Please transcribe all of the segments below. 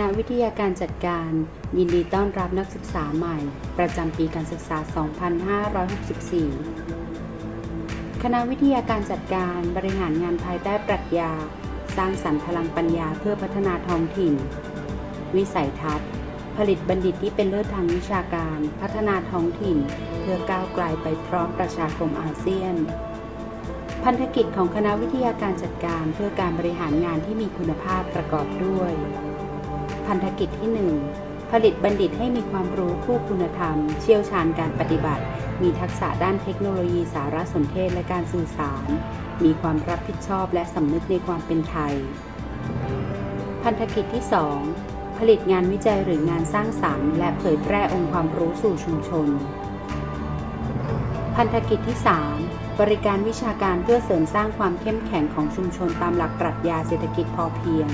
ณะวิทยาการจัดการ ยินดีต้อนรับนักศึกษาใหม่ ประจำปีการศึกษา 2564 คณะวิทยาการจัดการบริหารงานภายใต้ปรัชญา สร้างสรรค์พลังปัญญาเพื่อพัฒนาท้องถิ่น วิสัยทัศน์ ผลิตบัณฑิตที่เป็นเลิศทางวิชาการ พัฒนาท้องถิ่น เพื่อก้าวไกลไปพร้อมประชาคมอาเซียน พันธกิจของคณะวิทยาการจัดการเพื่อการบริหารงานที่มีคุณภาพประกอบด้วย พันธกิจที่ 1 ผลิตบัณฑิตให้มีความรู้คู่คุณธรรม เชี่ยวชาญการปฏิบัติ มีทักษะด้านเทคโนโลยีสารสนเทศและการสื่อสาร มีความรับผิดชอบและสำนึกในความเป็นไทย พันธกิจที่ 2 ผลิตงานวิจัยหรืองานสร้างสรรค์ และเผยแพร่องค์ความรู้สู่ชุมชน พันธกิจที่ 3บริการวิชาการเพื่อเสริมสร้างความเข้มแข็งของชุมชนตามหลักปรัชญาเศรษฐกิจพอเพียง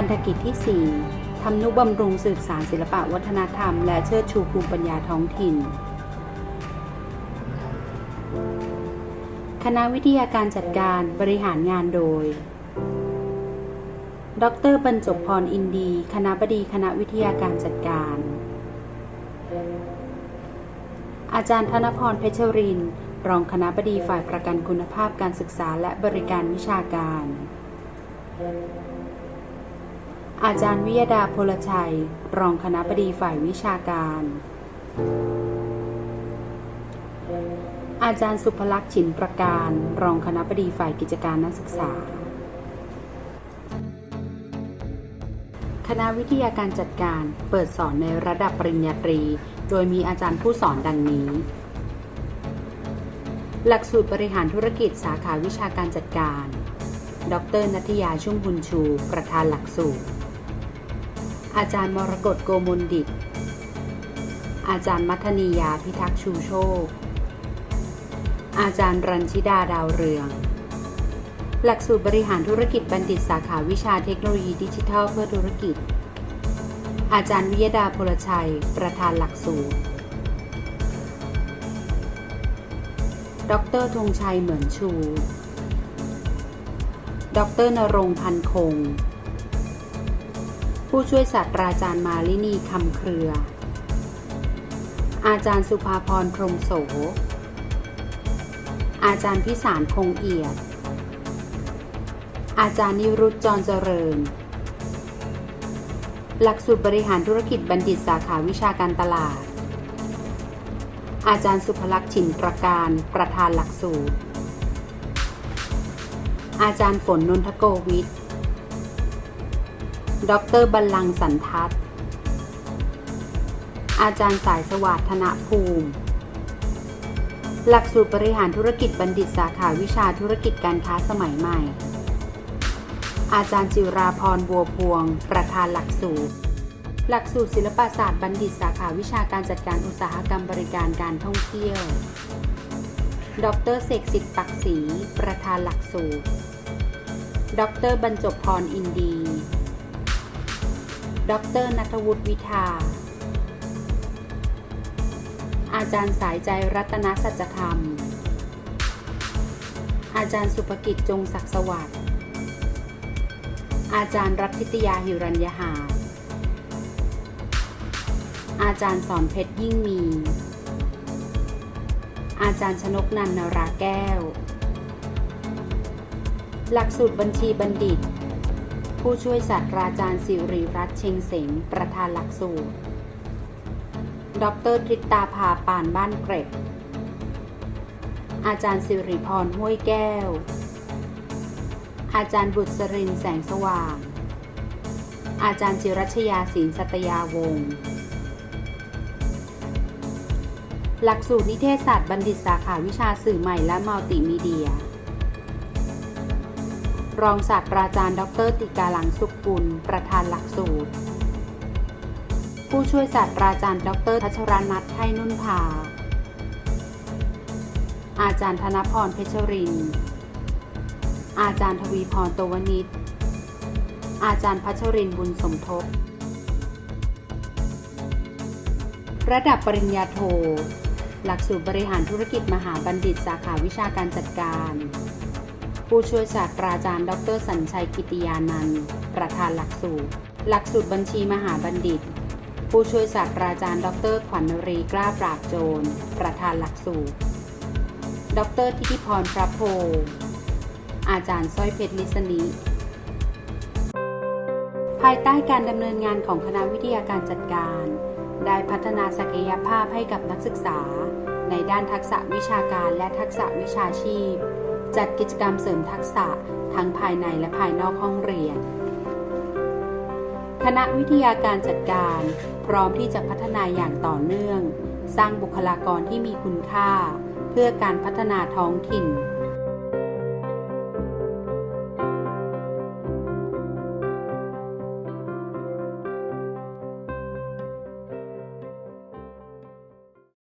พันธกิจที่ 4 ทำนุบำรุงสืบสารศิลปะวัฒนธรรม และเชิดชูภูมิปัญญาท้องถิ่น คณะวิทยาการจัดการบริหารงานโดย ดรบรรจบพรอินดี คณะบดีคณะวิทยาการจัดการ อาจารย์ธนพรเพชรริน รองคณะบดีฝ่ายประกันคุณภาพการศึกษาและบริการวิชาการ อาจารย์วิยดาพลชัย รองคณะบดีฝ่ายวิชาการ อาจารย์สุภลักษณ์ฉินประการ รองคณะบดีฝ่ายกิจการนักศึกษา คณะวิทยาการจัดการเปิดสอนในระดับปริญญาตรี โดยมีอาจารย์ผู้สอนดังนี้ หลักสูตรบริหารธุรกิจสาขาวิชาการจัดการดรนัทยาชุ่มบุญชู ประธานหลักสูตร อาจารย์มรกตโกมลดิต อาจารย์มัทนียาพิทักษ์ชูโชค อาจารย์รัญชิดาดาวเรือง หลักสูตรบริหารธุรกิจบัณฑิตสาขาวิชาเทคโนโลยีดิจิทัลเพื่อธุรกิจ อาจารย์วิยดาพลชัย ประธานหลักสูตร ดรธงชัยเหมือนชู ดรนรงพันคง ผู้ช่วยศาสตราจารย์มาลินีคำเครือ อาจารย์สุภาพรพรมโส อาจารย์พิสารคงเอียด อาจารย์นิรุตจรเจริญ หลักสูตรบริหารธุรกิจบัณฑิตสาขาวิชาการตลาด อาจารย์สุภลักษณ์ฉินประการประธานหลักสูตร อาจารย์ฝนนนทโกวิทย์ ดรบัลลังสันทัศน์ อาจารย์สายสวัสดธนภูมิ หลักสูตรบริหารธุรกิจบัณฑิตสาขาวิชาธุรกิจการค้าสมัยใหม่ อาจารย์จิราพรบัวพวง ประธานหลักสูตร หลักสูตรศิลปศาสตร์บัณฑิตสาขาวิชาการจัดการอุตสาหกรรมบริการการท่องเที่ยว ดรเสกสิทธิ์ปักศรีประธานหลักสูตร ดรบรรจบพรอินดี ดรนัทวุฒิวิทา อาจารย์สายใจรัตนสัจธรรม อาจารย์สุภกิจจงศักดิ์สวัสดิ์ อาจารย์รัตทิตยาหิรัญยหา อาจารย์สอนเพชรยิ่งมี อาจารย์ชนกนันนราแก้ว หลักสูตรบัญชีบัณฑิต ผู้ช่วยศาสตราจารย์สิริรัตน์เชงเสงประธานหลักสูตร ดรทริตาภาปานบ้านเกร็ด อาจารย์สิริพรห้วยแก้ว อาจารย์บุตรสรินแสงสว่าง อาจารย์จิรัชยาศิลสัตยาวงศ์หลักสูตรนิเทศศาสตร์บัณฑิตสาขาวิชาสื่อใหม่และมัลติมีเดีย รองศาสตราจารย์ ดรติกาหลังสุขกุล ประธานหลักสูตร ผู้ช่วยศาสตราจารย์ ดรพัชรนัทไทยนุ่นภาอาจารย์ธนพรเพชรริน อาจารย์ทวีพรโตวนิชอาจารย์พัชรินบุญสมทบ ระดับปริญญาโท หลักสูตรบริหารธุรกิจมหาบัณฑิตสาขาวิชาการจัดการ ผู้ช่วยศาสตราจารย์ ดรสัญชัยกิติยานันท์ประธานหลักสูตร หลักสูตรบัญชีมหาบัณฑิต ผู้ช่วยศาสตราจารย์ ดรขวัญนรีกล้าปราบโจร ประธานหลักสูตร ดรทิติพรพระโพ อาจารย์สร้อยเพชรลิสนิภายใต้การดำเนินงานของคณะวิทยาการจัดการ ได้พัฒนาศักยภาพให้กับนักศึกษา ในด้านทักษะวิชาการและทักษะวิชาชีพ จัดกิจกรรมเสริมทักษะทั้งภายในและภายนอกห้องเรียน คณะวิทยาการจัดการ พร้อมที่จะพัฒนาอย่างต่อเนื่อง สร้างบุคลากรที่มีคุณค่า เพื่อการพัฒนาท้องถิ่น